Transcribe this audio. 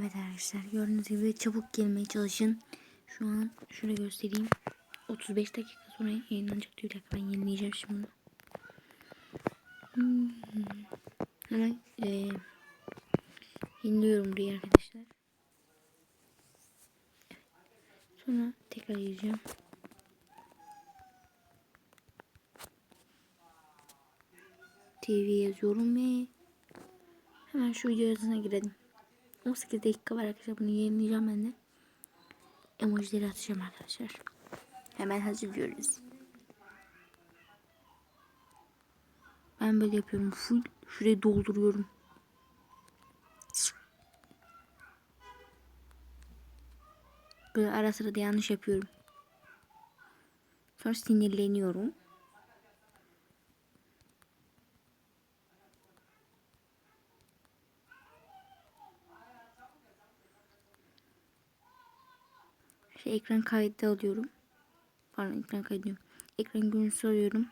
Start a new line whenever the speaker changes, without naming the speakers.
Evet arkadaşlar gördüğünüz gibi çabuk gelmeye çalışın. Şu an şöyle göstereyim. 35 dakika sonra yayınlanacak. Bir dakika ben yenileyeceğim şimdi. Hmm. Hemen e, yeniliyorum burayı arkadaşlar. Evet. Sonra tekrar gireceğim. TV yazıyorum ve hemen şu video yazısına girelim. 18 dakika var arkadaşlar bunu yayınlayacağım ben de. Emojileri atacağım arkadaşlar. Hemen hazırlıyoruz. Ben böyle yapıyorum. Full şurayı dolduruyorum. Böyle ara sıra da yanlış yapıyorum. Sonra sinirleniyorum. Şey, ekran kaydı alıyorum. Pardon ekran kaydı diyorum. Ekran görüntüsü alıyorum.